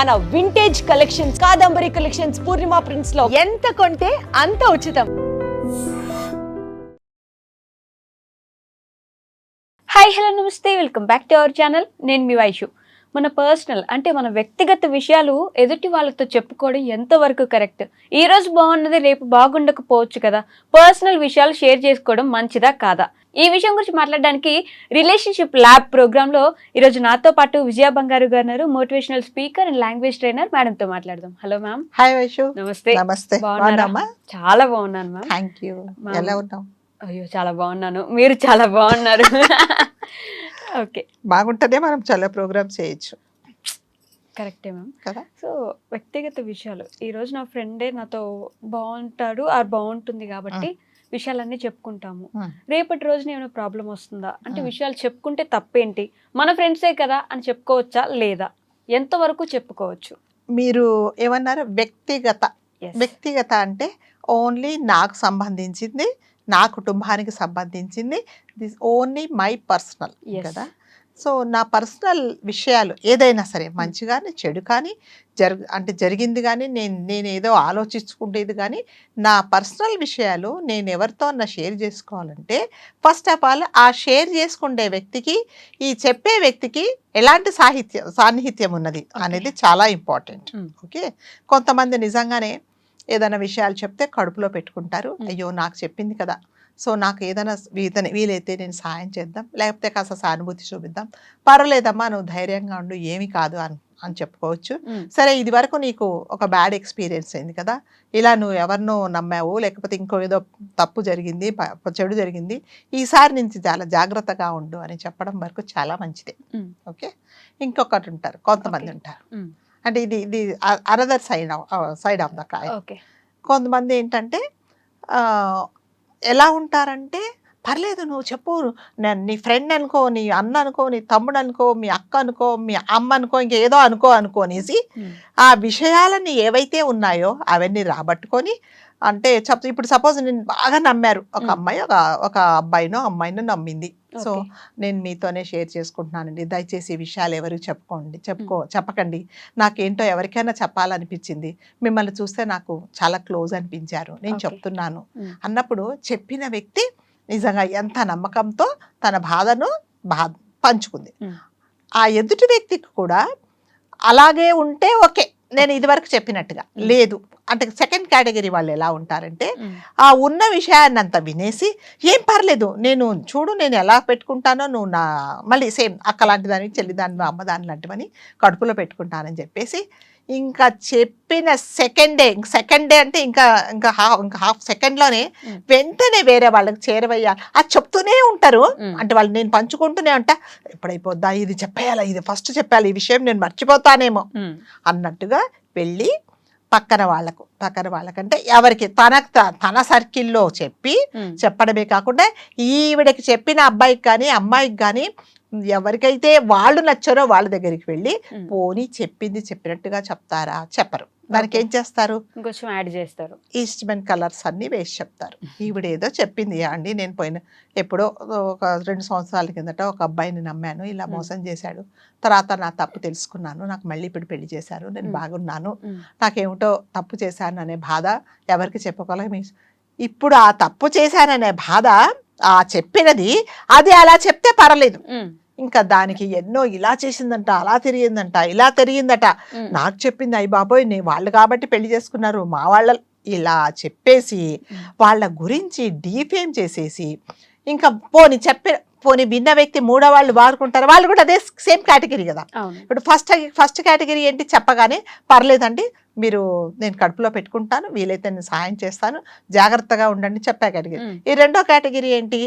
మన vintage collections Kadambari collections Purnima ప్రింట్స్లో ఎంత కొంటే అంత ఉచితం. హాయ్ హలో నమస్తే. Welcome back to our channel నేను మీ వైషు మన పర్సనల్ అంటే మన వ్యక్తిగత విషయాలు ఎదుటి వాళ్ళతో చెప్పుకోవడం ఎంతవరకు కరెక్ట్? ఈ రోజు బాగున్నది రేపు బాగుండకపోవచ్చు కదా? పర్సనల్ విషయాలు షేర్ చేసుకోవడం మంచిదా కాదా? ఈ విషయం గురించి మాట్లాడడానికి రిలేషన్షిప్ ల్యాబ్ ప్రోగ్రామ్లో ఈరోజు నాతో పాటు Vijaya Bangaru garu motivational speaker and language trainer మేడంతో మాట్లాడదాం. Hello ma'am. హాయ్ వైషు. నమస్తే. నమస్తే. చాలా బాగున్నాను మ్యామ్. Thank you. ఎలా ఉన్నావు? అయ్యో చాలా బాగున్నాను. మీరు చాలా బాగున్నారు. ఓకే. బాగుంటేనే మనం చాలా ప్రోగ్రామ్స్ చేయొచ్చు. కరెక్టే మ్యామ్. కదా? సో వ్యక్తిగత విషయాలు. ఈ రోజు నా ఫ్రెండే నాతో బాగుంటాడు ఆర్ బాగుంటుంది కాబట్టి విషయాలన్నీ చెప్పుకుంటాము. రేపటి రోజున ఏమైనా ప్రాబ్లం వస్తుందా? అంటే. విషయాలు చెప్పుకుంటే తప్పేంటి? మన ఫ్రెండ్సే కదా అని చెప్పుకోవచ్చా లేదా? ఎంతవరకు చెప్పుకోవచ్చు? మీరు ఏమన్నారు? వ్యక్తిగత. వ్యక్తిగత అంటే ఓన్లీ నాకు సంబంధించింది నా కుటుంబానికి సంబంధించింది. This only my personal. కదా. సో నా పర్సనల్ విషయాలు ఏదైనా సరే మంచి కానీ చెడు కానీ జరు అంటే జరిగింది కానీ నేను నేను ఏదో ఆలోచించుకుంటేది కానీ నా పర్సనల్ విషయాలు నేను ఎవరితో అన్న షేర్ చేసుకోవాలంటే ఫస్ట్ ఆఫ్ ఆల్ ఆ షేర్ చేసుకునే వ్యక్తికి ఈ చెప్పే వ్యక్తికి ఎలాంటి సాహిత్యం సాన్నిహిత్యం ఉన్నది అనేది చాలా ఇంపార్టెంట్. Mm. ఓకే? కొంతమంది నిజంగానే ఏదైనా విషయాలు చెప్తే కడుపులో పెట్టుకుంటారు. అయ్యో నాకు చెప్పింది కదా సో నాకు ఏదైనా వీతని వీలైతే నేను సాయం చేద్దాం లేకపోతే కాస్త సానుభూతి చూపిద్దాం పర్వాలేదమ్మా నువ్వు ధైర్యంగా ఉండు ఏమీ కాదు అని అని చెప్పుకోవచ్చు. సరే ఇది వరకు నీకు ఒక బ్యాడ్ ఎక్స్పీరియన్స్ అయింది కదా ఇలా నువ్వు ఎవరినో నమ్మావు లేకపోతే ఇంకో ఏదో తప్పు జరిగింది చెడు జరిగింది ఈసారి నుంచి చాలా జాగ్రత్తగా ఉండు అని చెప్పడం వరకు చాలా మంచిది. ఓకే ఇంకొకటి ఉంటారు కొంతమంది. ఉంటారు. అంటే ఇది ఇది another side side of the కాయ ఓకే కొంతమంది ఏంటంటే ఎలా ఉంటారంటే పర్లేదు నువ్వు చెప్పు. నేను నీ ఫ్రెండ్ అనుకో నీ అన్న అనుకో నీ తమ్ముడు అనుకో మీ అక్క అనుకో మీ అమ్మ అనుకో ఇంకేదో అనుకో అనుకో అనేసి Hmm. ఆ విషయాలని ఏవైతే ఉన్నాయో అవన్నీ రాబట్టుకొని అంటే చెప్ ఇప్పుడు సపోజ్ నేను బాగా నమ్మారు. ఒక Mm. అమ్మాయి ఒక ఒక అబ్బాయినో అమ్మాయినో నమ్మింది. సో. నేను మీతోనే షేర్ చేసుకుంటున్నానండి. దయచేసి ఈ విషయాలు ఎవరికి చెప్పుకోండి. చెప్పుకో చెప్పకండి. నాకేంటో ఎవరికైనా చెప్పాలనిపించింది. మిమ్మల్ని చూస్తే నాకు చాలా క్లోజ్ అనిపించారు. నేను. చెప్తున్నాను. అన్నప్పుడు చెప్పిన వ్యక్తి నిజంగా ఎంత నమ్మకంతో తన బాధను బా పంచుకుంది. ఆ ఎదుటి వ్యక్తికి కూడా అలాగే ఉంటే ఓకే. నేను ఇదివరకు చెప్పినట్టుగా. లేదు అంటే సెకండ్ కేటగిరీ వాళ్ళు ఎలా ఉంటారంటే. ఆ ఉన్న విషయాన్ని అంతా వినేసి ఏం పర్లేదు నేను చూడు నేను ఎలా పెట్టుకుంటానో నువ్వు నా మళ్ళీ సేమ్ అక్కలాంటి దాన్ని చెల్లిదాన్ని అమ్మదాని లాంటివని కడుపులో పెట్టుకుంటానని చెప్పేసి ఇంకా చెప్పిన సెకండ్ డే సెకండ్ డే అంటే ఇంకా ఇంకా హాఫ్ ఇంకా హాఫ్ సెకండ్లోనే. వెంటనే వేరే వాళ్ళకి చేరవయ్యాలి అది చెప్తూనే ఉంటారు. అంటే వాళ్ళు నేను పంచుకుంటూనే ఉంటా ఎప్పుడైపోద్దా ఇది చెప్పేయాలా ఇది ఫస్ట్ చెప్పాలి ఈ విషయం నేను మర్చిపోతానేమో. అన్నట్టుగా వెళ్ళి పక్కన వాళ్ళకు పక్కన వాళ్ళకంటే ఎవరికి తన తన సర్కిల్లో చెప్పి. చెప్పడమే కాకుండా ఈవిడకి చెప్పిన అబ్బాయికి కానీ అమ్మాయికి కానీ ఎవరికైతే వాళ్ళు నచ్చారో వాళ్ళ దగ్గరికి వెళ్ళి. పోనీ చెప్పింది చెప్పినట్టుగా చెప్తారా? చెప్పరు. దానికి ఏం చేస్తారు? ఇంకొంచెం యాడ్ చేస్తారు. ఈస్ట్మెంట్ కలర్స్ అన్ని వేసి చెప్తారు. ఈవిడ ఏదో చెప్పింది. అండి నేను పోయిన ఎప్పుడో ఒక రెండు సంవత్సరాల కిందట ఒక అబ్బాయిని నమ్మాను. ఇలా. మోసం చేశాడు. తర్వాత నా తప్పు తెలుసుకున్నాను. నాకు మళ్ళీ ఇప్పుడు పెళ్ళి చేశారు. నేను. బాగున్నాను. నాకేమిటో తప్పు చేశాను అనే బాధ ఎవరికి చెప్పుకోలేక ఇప్పుడు ఆ తప్పు చేశాననే బాధ ఆ చెప్పినది అది అలా చెప్తే పర్లేదు. ఇంకా దానికి ఎన్నో ఇలా చేసిందంట అలా తిరిగిందంట ఇలా తిరిగిందట. నాకు చెప్పింది అయ్యి బాబోయ్ నే వాళ్ళు కాబట్టి పెళ్ళి చేసుకున్నారు మా వాళ్ళ ఇలా చెప్పేసి. వాళ్ళ గురించి డీఫేమ్ చేసేసి ఇంకా పోని చెప్పి పోని విన్న వ్యక్తి మూడో వాళ్ళు వాడుకుంటారు వాళ్ళు కూడా అదే సేమ్ కేటగిరీ కదా ఇప్పుడు ఫస్ట్ ఫస్ట్ కేటగిరీ ఏంటి చెప్పగానే పర్లేదండి మీరు నేను కడుపులో పెట్టుకుంటాను వీలైతే నేను సహాయం చేస్తాను జాగ్రత్తగా ఉండండి చెప్పే కేటగిరీ Hmm. ఈ రెండో కేటగిరీ ఏంటి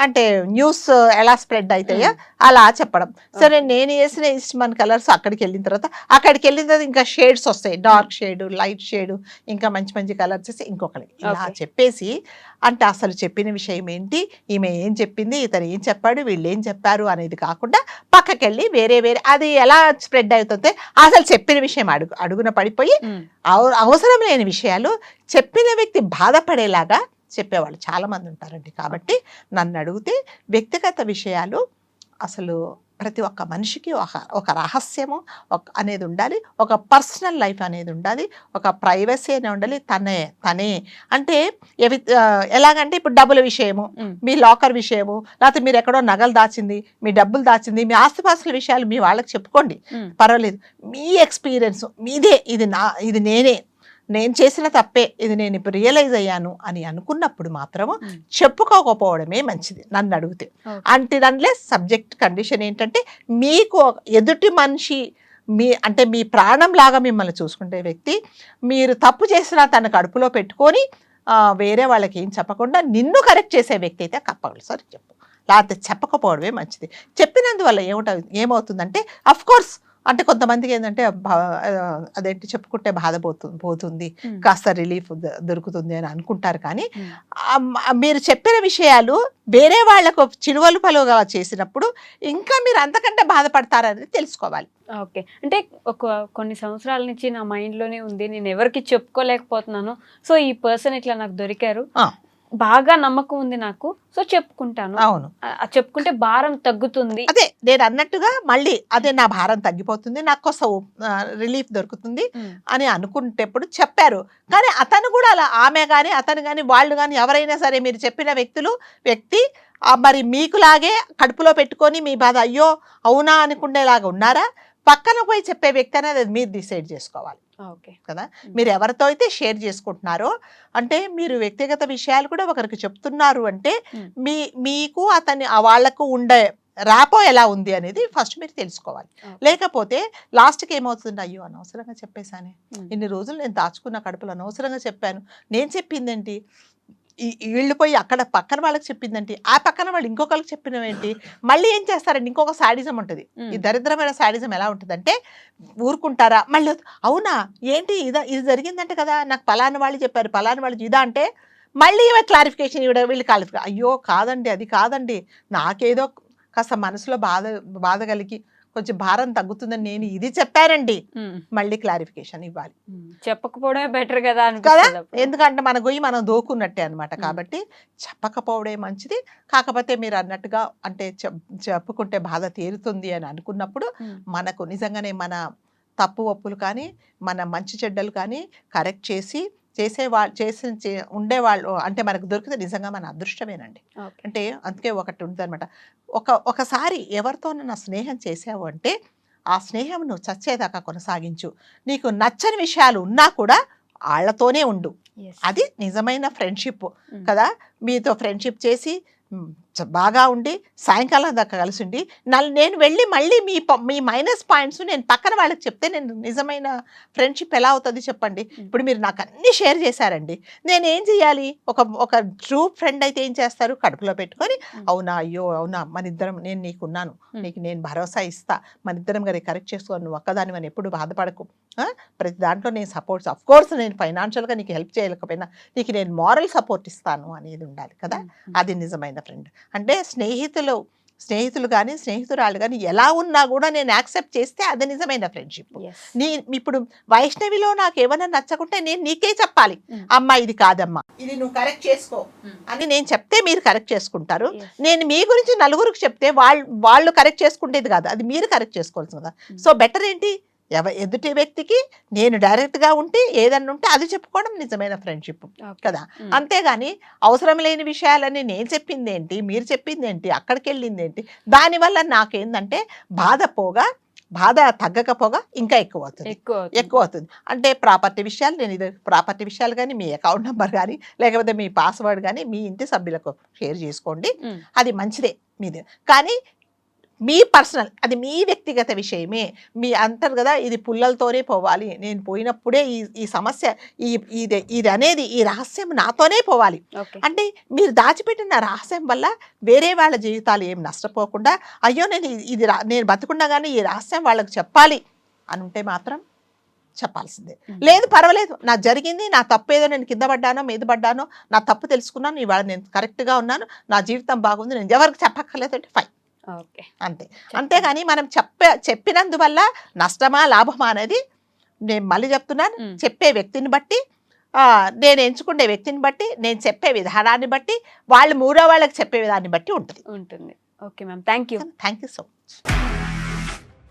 అంటే న్యూస్ ఎలా స్ప్రెడ్ అవుతాయో అలా చెప్పడం. సరే నేను వేసిన ఇష్టమన్ కలర్స్ అక్కడికి వెళ్ళిన తర్వాత అక్కడికి వెళ్ళిన తర్వాత ఇంకా షేడ్స్ వస్తాయి. డార్క్ షేడ్ లైట్ షేడ్ ఇంకా మంచి మంచి కలర్స్ వేసి ఇంకొకరికి ఇలా. చెప్పేసి అంటే అసలు చెప్పిన విషయం ఏంటి? ఈమె ఏం చెప్పింది? ఇతను ఏం చెప్పాడు? వీళ్ళు ఏం చెప్పారు? అనేది కాకుండా పక్కకెళ్ళి వేరే వేరే అది ఎలా స్ప్రెడ్ అవుతుంది అసలు చెప్పిన విషయం అడుగు అడుగున పడిపోయి. అవ- అవసరం లేని విషయాలు చెప్పిన వ్యక్తి బాధపడేలాగా చెప్పేవాళ్ళు చాలా మంది ఉంటారండి కాబట్టి నన్ను అడిగితే వ్యక్తిగత విషయాలు అసలు ప్రతి ఒక్క మనిషికి ఒక ఒక రహస్యము ఒక అనేది ఉండాలి. ఒక పర్సనల్ లైఫ్ అనేది ఉండాలి. ఒక ప్రైవసీ అనేది ఉండాలి. తనే తనే. అంటే ఎవి ఎలాగంటే ఇప్పుడు డబ్బుల విషయము. మీ లాకర్ విషయము లేకపోతే మీరు ఎక్కడో నగలు దాచింది మీ డబ్బులు దాచింది మీ ఆస్తిపాస్తుల విషయాలు మీ వాళ్ళకి చెప్పుకోండి. పర్వాలేదు. మీ ఎక్స్పీరియన్స్ మీదే. ఇది నా ఇది నేనే. నేను చేసిన తప్పే ఇది నేను ఇప్పుడు రియలైజ్ అయ్యాను అని అనుకున్నప్పుడు మాత్రము ఉమ్. చెప్పుకోకపోవడమే మంచిది నన్ను అడిగితే. అంటే దాంట్లో సబ్జెక్ట్ కండిషన్ ఏంటంటే మీకు ఎదుటి మనిషి మీ అంటే మీ ప్రాణం లాగా మిమ్మల్ని చూసుకుంటే వ్యక్తి మీరు తప్పు చేసినా తన కడుపులో పెట్టుకొని వేరే వాళ్ళకి ఏం చెప్పకుండా నిన్ను కరెక్ట్ చేసే వ్యక్తి అయితే కంపల్సరీ చెప్పు లేకపోతే చెప్పకపోవడమే మంచిది చెప్పినందువల్ల ఏమిట ఏమవుతుందంటే అఫ్ కోర్స్ అంటే కొంతమందికి ఏంటంటే అదేంటి చెప్పుకుంటే బాధ పోతుంది. పోతుంది. కాస్త రిలీఫ్ దొరుకుతుంది అని అనుకుంటారు కానీ మీరు చెప్పిన విషయాలు వేరే వాళ్ళకు చిలువలు పలుగా చేసినప్పుడు ఇంకా మీరు అంతకంటే బాధపడతారనేది తెలుసుకోవాలి. ఓకే. అంటే ఒక కొన్ని సంవత్సరాల నుంచి నా మైండ్లోనే ఉంది. నేను ఎవరికి చెప్పుకోలేకపోతున్నాను. సో ఈ పర్సన్ ఇట్లా నాకు దొరికారు. బాగా నమ్మకం ఉంది నాకు. సో చెప్పుకుంటాను. అవును. చెప్పుకుంటే భారం తగ్గుతుంది. అదే నేను అన్నట్టుగా మళ్ళీ అదే నా భారం తగ్గిపోతుంది నాకు కొంత రిలీఫ్ దొరుకుతుంది. అని అనుకుంటేప్పుడు చెప్పారు. కానీ అతను కూడా అలా ఆమె కానీ అతను కానీ వాళ్ళు కానీ ఎవరైనా సరే మీరు చెప్పిన వ్యక్తులు వ్యక్తి మరి మీకులాగే కడుపులో పెట్టుకొని మీ బాధ అయ్యో అవునా? అనుకునేలాగా ఉన్నారా? పక్కన పోయి చెప్పే వ్యక్తి అనేది అది మీరు డిసైడ్ చేసుకోవాలి. ఓకే. కదా? మీరు ఎవరితో అయితే షేర్ చేసుకుంటున్నారో అంటే మీరు వ్యక్తిగత విషయాలు కూడా ఒకరికి చెప్తున్నారు అంటే. మీ మీకు అతని ఆ వాళ్ళకు ఉండే ర్యాపో ఎలా ఉంది అనేది ఫస్ట్ మీరు తెలుసుకోవాలి. లేకపోతే లాస్ట్కి ఏమవుతుంది? అయ్యో అనవసరంగా చెప్పేశానే. ఇన్ని రోజులు నేను దాచుకున్న కడుపులో అనవసరంగా చెప్పాను. నేను చెప్పిందేంటి? వీళ్ళు పోయి అక్కడ పక్కన వాళ్ళకి చెప్పిందేంటి ఆ పక్కన వాళ్ళు ఇంకొకరికి చెప్పినవేంటి మళ్ళీ ఏం చేస్తారండి? ఇంకొక సాడిజం ఉంటుంది. ఈ దరిద్రమైన సాడిజం ఎలా ఉంటుందంటే ఊరుకుంటారా? మళ్ళీ అవునా? ఏంటి? ఇదా ఇది జరిగిందంటే కదా. నాకు పలానా వాళ్ళు చెప్పారు పలానా వాళ్ళు ఇదా అంటే మళ్ళీ ఇవ క్లారిఫికేషన్ ఇవ్వడం వీళ్ళు క్లారిఫికేషన్ అయ్యో కాదండి అది కాదండి. నాకేదో కాస్త మనసులో బాధ బాధ కలిగి కొంచెం భారం తగ్గుతుందని నేను ఇది చెప్పానండి. మళ్ళీ క్లారిఫికేషన్ ఇవ్వాలి. చెప్పకపోవడమే బెటర్ కదా కదా. ఎందుకంటే మన గొయ్యి మనం దోకున్నట్టే అన్నమాట మ్మ్. కాబట్టి చెప్పకపోవడే మంచిది కాకపోతే మీరు అన్నట్టుగా అంటే చెప్- చెప్పుకుంటే బాధ తీరుతుంది అని అనుకున్నప్పుడు. మనకు నిజంగానే మన తప్పు ఒప్పులు కానీ మన మంచి చెడ్డలు కానీ కరెక్ట్ చేసి చేసే వాళ్ళు చేసి ఉండేవాళ్ళు అంటే మనకు దొరికితే నిజంగా మన అదృష్టమేనండి. అంటే అందుకే ఒకటి ఉందన్నమాట ఒక ఒకసారి ఎవరితోనైనా స్నేహం చేసావు అంటే ఆ స్నేహం నువ్వు చచ్చేదాకా కొనసాగించు నీకు నచ్చని విషయాలు ఉన్నా కూడా వాళ్ళతోనే ఉండు. అది నిజమైన ఫ్రెండ్షిప్. కదా మీతో ఫ్రెండ్షిప్ చేసి బాగా ఉండి సాయంకాలం దాకా కలిసి ఉండి నేను వెళ్ళి మళ్ళీ మీ మీ మైనస్ పాయింట్స్ నేను పక్కన వాళ్ళకి చెప్తే నేను నిజమైన ఫ్రెండ్షిప్ ఎలా అవుతుంది చెప్పండి. ఇప్పుడు మీరు నాకు అన్ని షేర్ చేశారండి. నేను ఏం చేయాలి? ఒక ఒక ట్రూ ఫ్రెండ్ అయితే ఏం చేస్తారు? కడుపులో పెట్టుకొని. అవునా అయ్యో అవునా మన ఇద్దరం నేను నీకున్నాను. నీకు నేను భరోసా ఇస్తా. మన ఇద్దరం గారి కరెక్ట్ చేసుకో నువ్వు ఒక్కదాని అని ఎప్పుడు బాధపడకు? ప్రతి దాంట్లో నేను సపోర్ట్స్ అఫ్ కోర్స్ నేను ఫైనాన్షియల్గా నీకు హెల్ప్ చేయలేకపోయినా నీకు నేను మారల్ సపోర్ట్ ఇస్తాను అనేది ఉండాలి కదా. అది నిజమైన ఫ్రెండ్. అంటే స్నేహితులు స్నేహితులు కానీ స్నేహితురాలు కానీ ఎలా ఉన్నా కూడా నేను యాక్సెప్ట్ చేస్తే అది నిజమైన ఫ్రెండ్షిప్. నీ ఇప్పుడు వైష్ణవిలో నాకు ఏమైనా నచ్చకుంటే నేను నీకే చెప్పాలి Mm. అమ్మా ఇది కాదమ్మా ఇది నువ్వు కరెక్ట్ చేసుకో Mm. అని నేను చెప్తే మీరు కరెక్ట్ చేసుకుంటారు. నేను మీ గురించి నలుగురికి చెప్తే వాళ్ళు వాళ్ళు కరెక్ట్ చేసుకుంటేది కాదు అది మీరు కరెక్ట్ చేసుకోవాల్సి కదా Mm. సో బెటర్ ఏంటి ఎవ ఎదుటి వ్యక్తికి నేను డైరెక్ట్గా ఉంటే ఏదన్నా ఉంటే అది చెప్పుకోవడం నిజమైన ఫ్రెండ్షిప్. కదా. అంతేగాని అవసరం లేని విషయాలన్నీ నేను చెప్పింది ఏంటి మీరు చెప్పింది ఏంటి అక్కడికి వెళ్ళింది ఏంటి దానివల్ల నాకేందంటే బాధ పోగా బాధ తగ్గకపోగా ఇంకా ఎక్కువ అవుతుంది ఎక్కువ అవుతుంది. అంటే ప్రాపర్టీ విషయాలు నేను ఇది ప్రాపర్టీ విషయాలు కానీ మీ అకౌంట్ నెంబర్ కానీ లేకపోతే మీ పాస్వర్డ్ కానీ మీ ఇంటి సభ్యులకు షేర్ చేసుకోండి. అది మంచిదే మీది కానీ మీ పర్సనల్ అది మీ వ్యక్తిగత విషయమే. మీ అంటారు కదా ఇది పుల్లలతోనే పోవాలి. నేను పోయినప్పుడే ఈ ఈ సమస్య ఈ ఇది ఇది అనేది ఈ రహస్యం నాతోనే పోవాలి. అంటే మీరు దాచిపెట్టిన రహస్యం వల్ల వేరే వాళ్ళ జీవితాలు ఏం నష్టపోకుండా అయ్యో నేను ఇది- నేను బతుకుండగానే ఈ రహస్యం వాళ్ళకి చెప్పాలి అని ఉంటే మాత్రం చెప్పాల్సిందే. లేదు పర్వాలేదు. నా జరిగింది నా తప్పు ఏదో నేను కింద పడ్డానో మీద పడ్డానో నా తప్పు తెలుసుకున్నాను ఇవాళ నేను కరెక్ట్గా ఉన్నాను నా జీవితం బాగుంది నేను ఎవరికి చెప్పక్కర్లేదు అంటే ఫైన్ అంతే. అంతేగాని మనం చెప్పే చెప్పినందువల్ల నష్టమా లాభమా అనేది నేను మళ్ళీ చెప్తున్నాను. చెప్పే వ్యక్తిని బట్టి నేను ఎంచుకునే వ్యక్తిని బట్టి నేను చెప్పే విధానాన్ని బట్టి వాళ్ళు మూడో వాళ్ళకి చెప్పే విధాన్ని బట్టి ఉంటుంది. ఉంటుంది. Okay ma'am. Thank you. Thank you so much.